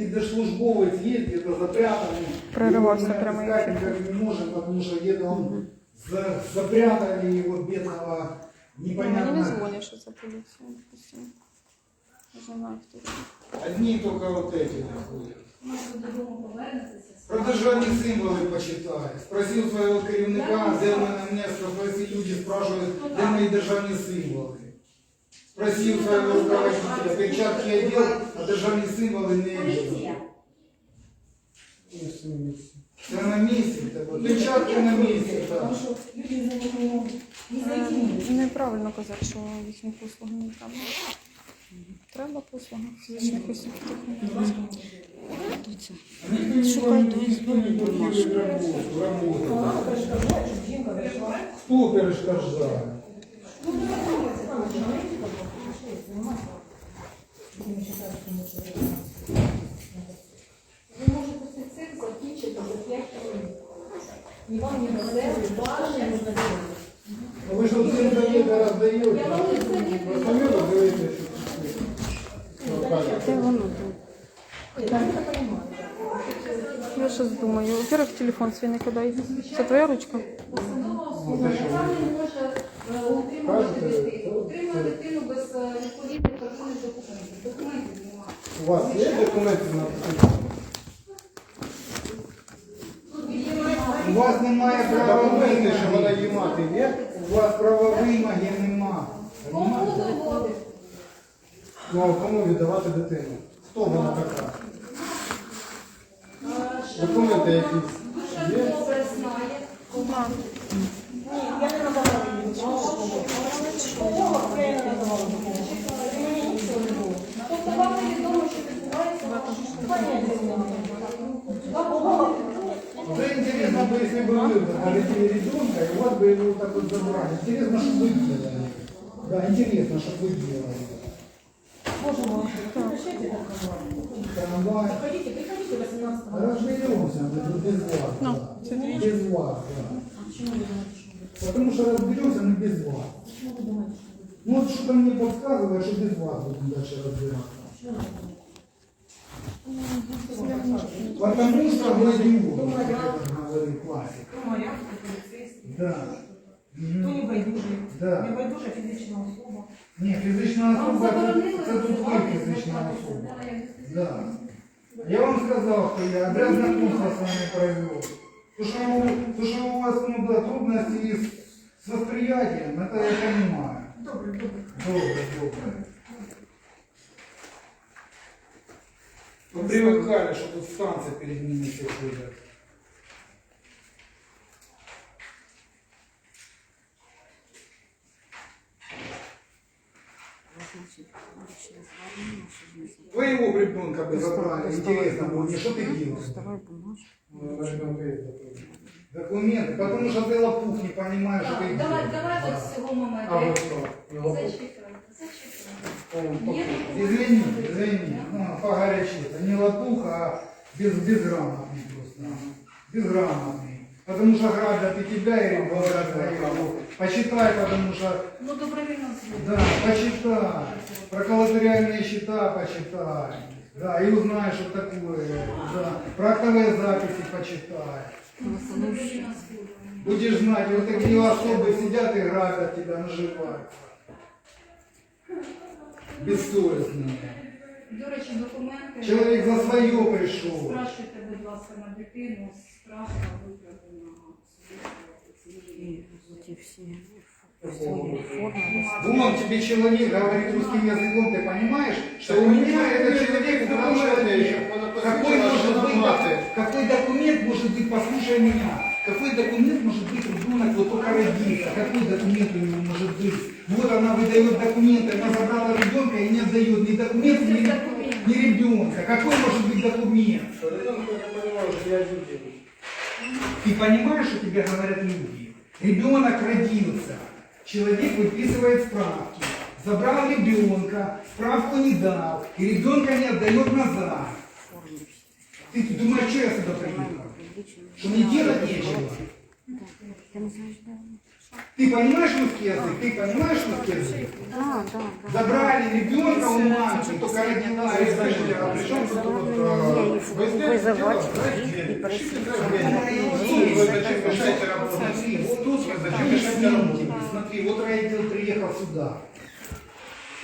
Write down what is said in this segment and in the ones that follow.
какие-то службовец есть где-то запрятанный. Прорывался Его мы прямо искать эфир. никак не можем, потому что где-то он за- запрятали его бедного Мені не непонятно. дзвонять, що це поліція, допустимо. Жена хтось. Одни только вот эти находят. Може додому повернетеся. Про державні символи почитай. Спросив свого керівника, де в мене місце, спросив, люди спрашивают, де мої державні символи. просив своего руководителя перчатки одел, а державні символи не одел. Це на місці, перчатки на місці, так. Неправильно казати, що їхні послуги не треба. Треба послуги Хто перешкоджає? перешкоджає? Ви можете цей цирк закінчити за 5 хвилин. Ні вам, ні на себе, бажання не дають. Ну, Ви ж тут всім даєте, роздаєте. Я вам не совєтую. Ви самі роздаєте, що Це воно тут. Я не розумію. Я щось думаю. Во-первых, телефон свій не кидай. Це твоя ручка? Посадова Утримувати дитину. Утримує дитину без е, відповідних документів. Документів немає. У вас є документи на немає. У вас немає права Документи, що вона вимоги. її мати є, У вас права вимоги нема. Кому доводить? ну а кому віддавати дитину? Хто вона така? Е, Документи якісь Дуже добре знає. Да. Тобто вам не відомо, що відбувається в вашому Уже интересно бы, если бы вы родили ребенка, и у вас бы его вот так вот забрали. Интересно, что вы делали. Да, интересно, что вы делали. Трамвай. Приходите, приходите 18 Разберемся, мы тут без вас. Ну, да. це твій. Без вас, да. Потому что разберемся, но без вас. Ну вот что-то мне подсказывает, что без вас будем дальше разбираться. Потому что Владимир, как это говорит классик. Да. Мгм. Хто не байдужий? Да. Не байдужа фізична особа. Ні, фізична Вам особа заборонили це, це тут ви працювати фізична з особа. вами? Да. Я вам сказал, что я обряд знакомства с вами провел. То, что, у- то, что у вас ну, да, трудности с, с восприятием, это я понимаю. Добре, добре. Добре, добре. Вы привыкали, что тут станция перед ними все ходят. Твоего ребенка бы забрали, интересно было, мне, что ты делал? Ну, ребенка є документи. Документы, потому что ты лопух не понимаешь, что ты Так, давай, делаешь. давай Да. от з цього моменту. А ви хто? Його Зачекай, зачекай. повністю. Є Извини, извини, ну, погорячился. Не лопух, а без, безграмотный просто. Безграмотный. Потому что грабят и тебя, и ребенка твоего. Почитай, потому что, Ну, добровільно згодом. да, почитай. Про коллатериальные счета почитай. Да, и узнаешь, что такое. Да. Про актовые записи почитай. Будешь знать, вот такие особы сидят и грабят тебя, наживаются. Бессовестные. До речі, документи. Человек за свое пришел. Спрашуйте, будь ласка, на дитину з справка викраденого. Вон тебе человек говорит русским языком, ты понимаешь, что у меня человек какой документ может быть, послушай меня, какой документ может быть ребенок вот только родился, какой документ у него может быть? Вот она выдает документы, она забрала ребенка и не отдает ни документ, ни, документ. ни ребенка. Какой может быть документ? Ребенка я люди. Ты понимаешь, что тебе говорят люди? Ребенок родился, человек выписывает справки, забрал ребенка, справку не дал, и ребенка не отдает назад. Ты думаешь, что я сюда приехал? Что мне делать нечего? Ты понимаешь русский язык? Ты понимаешь русский язык? Да, да, да. Забрали ребенка у мамы, только родила, и Скажіть, а при чому тут от, е, вызывать и просить. Зачем мешаете работать? Вот тут зачем мешаете работать? Смотри, вот райотдел приехал сюда.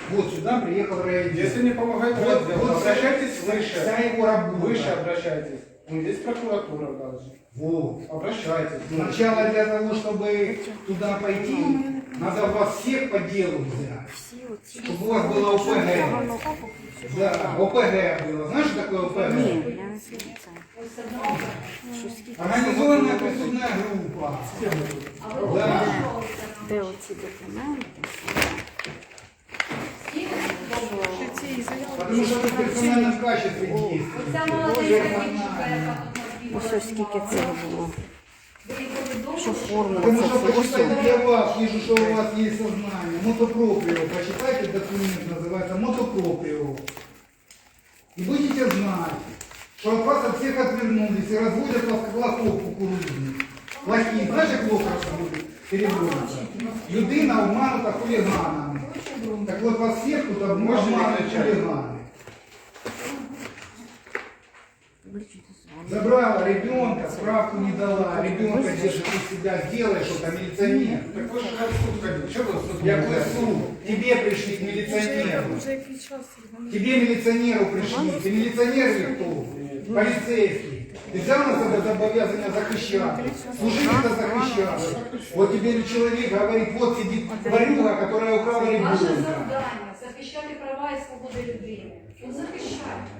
Вот сюда приехал райотдел. Если не помогает Вот, райотдел, вот обращайтесь вся выше. его работа. Выше обращайтесь. Ну, есть прокуратура даже. Вот. Обращайтесь. Сначала для того, чтобы туда пойти, надо вас всех по делу взять. Чтобы у вас было ОПГ. Да, ОПГ было. Знаешь, что такое ОПГ? Организованная преступная группа. Да. де оці документи? Ось скільки цього було. Що форму Потому це что все. почитайте для вас, вижу, что у вас есть сознание. Мотопроприо. Прочитайте документ, называется мотопроприо. И будете знать, что от вас от всех отвернулись и разводят вас как лохов кукурузных. Лохи. Знаешь, как лох будет переводится? Людина обманута хулиганами. Так вот вас всех тут обманывают хулиганы. Забрала ребенка, справку не дала, ребенка держит у себя, сделай что-то, милиционер. Так вы же в суд ходите. Что вы суд? Я какой суд? Тебе пришли к милиционеру. Тебе милиционеру пришли. Ты милиционер или кто? Полицейский. Ты взял на себя зобов'язання захищати. Служить это захищати. Вот тебе человек говорит, вот сидит барюга, которая украла Ваше ребенка. завдання захищати права і свободи людини. От захищайте.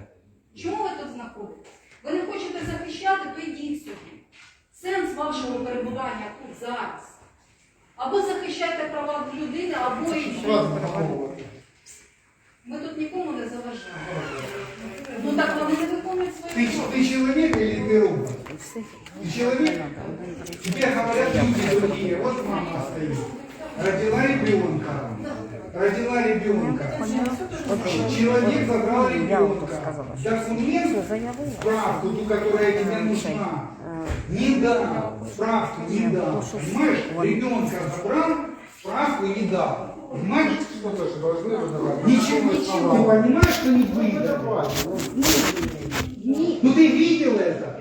Чому ви тут знаходитесь? Ви не хочете захищати, то йдіть сюди. Сенс вашого перебування тут зараз. Або захищайте права людини, або йдіть. Ми Ты человек? Тебе говорят люди другие. Вот мама стоит. Родила ребенка. Родила ребенка. Человек забрал ребенка. Документ, справку, ту, которая тебе нужна, не дал. Справку не дал. Понимаешь? Ребенка забрал, справку не дал. Понимаешь? Ничего, ничего. Ты понимаешь, что не выдал? Ну ты видел это?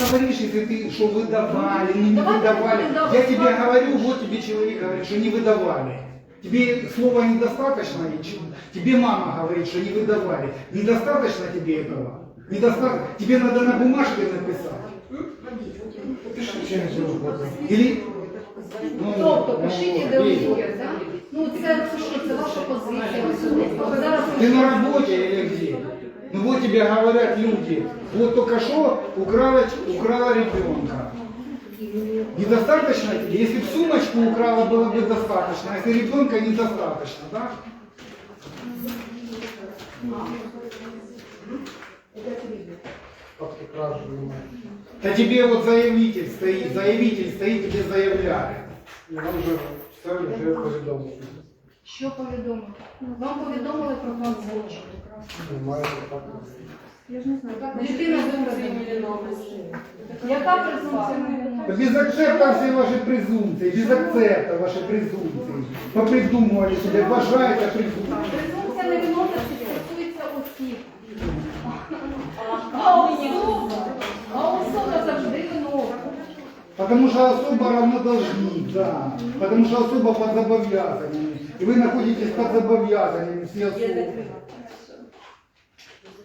Что ты говоришь, если ты что выдавали, ну не Давайте выдавали? будем давать Я тебе факты. говорю, вот тебе человек говорит, что не выдавали. Тебе слова недостаточно, и ч- тебе мама говорит, что не выдавали. Недостаточно тебе этого? Недостаточно. Тебе надо на бумажке написать. Или... Ну, Тобто ну, пишіть вот, ідеологію, видишь. так? Ну це що, це ваша позиція. Ви зараз Ты на работе или где? Ну вот тебе говорят люди, вот только что украла, украла ребенка. Недостаточно тебе? Если бы сумочку украла, было бы достаточно, а если ребенка недостаточно, да? Да тебе вот заявитель стоит, заявитель стоит, тебе заявляет. Вже все вже повідомлено. Що повідомили? Вам повідомили про план злочину. Немає так. Дитина викрадена. Яка презумпція? Без акцепта все ваши презумпции, без акцепта ваши презумпции. Попридумывали себе, обожаете презумпции. Презумпція невиновності стосується осіб. А особа, а особа завжди виновна. Потому что особо равно должник, да. Потому что особо под зобов'язаннями. И вы находитесь под зобов'язаннями все особи.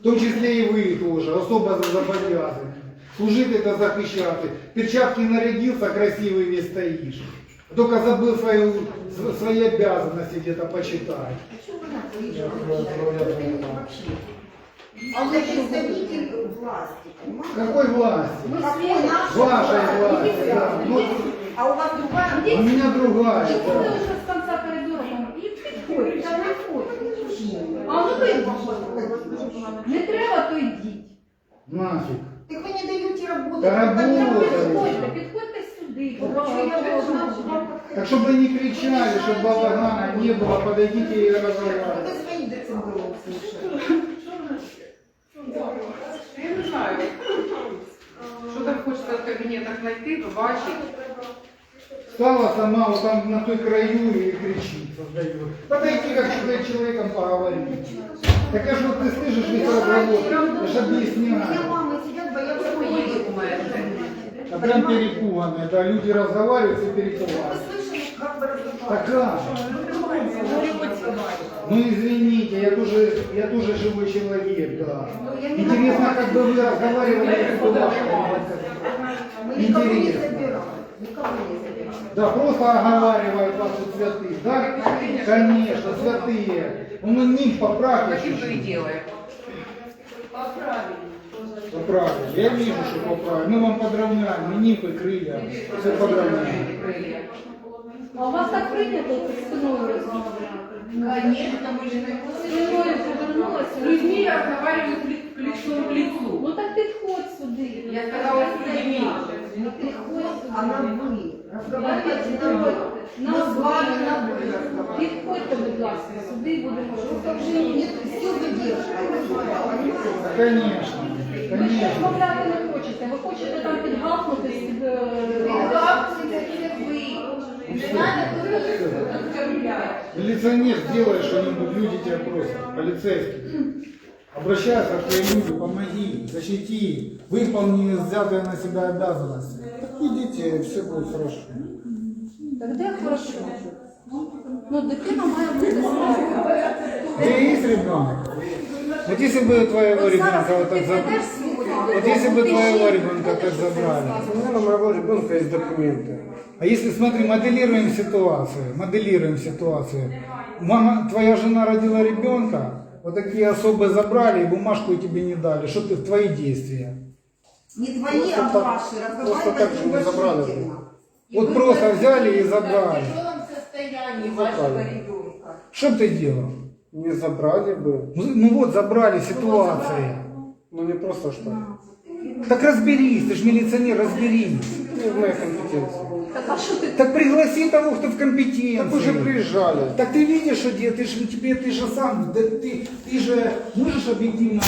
В том числе и вы тоже, особо за зобов'язаннями. Служить это захищати. Перчатки нарядился, красивый весь стоишь. Только забыл свою, св- свои обязанности где-то почитать. А вы представитель власти, понимаете? Какой власти? Вашей власти, да. А у вас другая? у меня другая. А ну то йдіть. Не треба, то йдіть. Нафиг. Так вы не даете работать. Да Вы так работаю. Підходьте, підходьте сюди. Что я должна вам Так чтобы вы не кричали, чтобы балагана не было, подойдите и разговаривайте. Вы свои децибелы слушаете. Я не знаю. Що там хочеться в кабінетах знайти, побачити. Стала сама вот там на той краю и кричит, создает. Подойти как с человеком поговорить. Так а что ты слышишь весь разговор? Я же объясняю. А прям перепуганные, да, люди разговаривают и перепуганы. Так как? Ну извините, я тоже, я тоже живой человек, да. Ну, я не Интересно, как бы вы разговаривали, если бы не Интересно. Да, просто оговаривают ваши святых, да? Конечно, святые. Ну, мы нимф поправили. Таким же и делаем. Поправили. Я вижу, что поправили. Мы вам подравняем, мы нимфы крылья. Все подравняем. А у вас так прийнято спиною розмовляти? Конечно, мы же на Спиною повернулася. С людьми я разговариваю ли- лицом к лицу. Ну так підходь сюди. Я сказала людьми. Не приходит, а на «вы». Разговаривайте на Підходьте. «вы». На Мы с вами «ви». на «вы» разговариваем. Підходьте, будь ласка, сюди і будемо Как же нет сил выдерживать? Конечно, Ви ж конечно. розмовляти не хочете, ви хочете там підгапнути під... е, Приготовьте вы. Не надо тут оскорблять. Милиционер, сделай что-нибудь, люди тебя просят, полицейский. Обращайся к твоим людям, помоги, защити, выполни взятые на себя обязанности. Так идите, все будет хорошо. Так де хорошо? Ну, дитина має бути здорова. Где есть ребенок? Вот если бы твоего ребенка вот так забрали, вот если бы твоего ребенка так забрали, У моего ребенка есть документы. а если, смотри, моделируем ситуацию, моделируем ситуацию. Мама, твоя жена родила ребенка, вот такие особы забрали и бумажку тебе не дали. Что ты, твои действия? Не твои, Просто а так- ваши. просто так же не забрали. уважительно. Вот просто взяли и забрали. В тяжелом состоянии вашего ребенка. Что ты делал? Не забрали бы, Ну ну вот, забрали ситуации. но не просто что. Так разберись, ты же милиционер, разберись. Не в моей компетенции. Так а що ти Так пригласи того, кто в компетенции. Так уже приезжали. Так ты видишь, что где ты же тебе, ты же сам, да ты, ты же можешь объективно